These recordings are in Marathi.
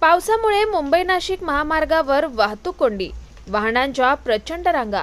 पावसामुळे मुंबई नाशिक महामार्गावर वाहतूक कोंडी वाहनांच्या प्रचंड रांगा.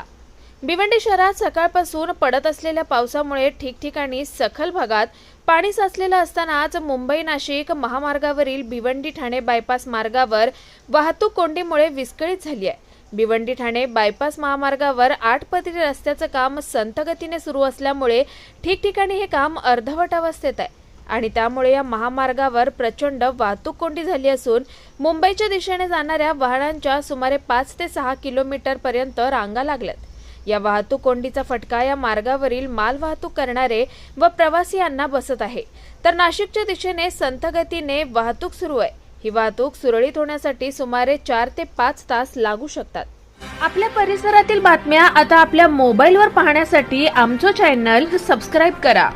भिवंडी शहरात सकाळपासून पडत असलेल्या पावसामुळे ठिकठिकाणी सखल भागात पाणी साचलेलं असतानाच मुंबई नाशिक महामार्गावरील भिवंडी ठाणे बायपास मार्गावर वाहतूक कोंडीमुळे विस्कळीत झाली आहे. भिवंडी ठाणे बायपास महामार्गावर आठ पदरी रस्त्याचं काम संथगतीने सुरू असल्यामुळे ठिकठिकाणी हे काम अर्धवट अवस्थेत आहे. आणि त्यामुळे या महामार्गावर प्रचंड वाहतूक कोंडी झाली असून मुंबईच्या दिशेने जाणाऱ्या वाहनांच्या सुमारे पाच ते सहा किलोमीटर पर्यंत रांगा लागल्यात. या वाहतूक कोंडीचा फटका या मार्गावरील माल वाहतूक करणारे व प्रवासी यांना बसत आहे. तर नाशिकच्या दिशेने संथगतीने वाहतूक सुरू आहे. ही वाहतूक सुरळीत होण्यासाठी सुमारे चार ते पाच तास लागू शकतात. आपल्या परिसरातील बातम्या आता आपल्या मोबाईलवर पाहण्यासाठी आमचं चॅनल सबस्क्राईब करा.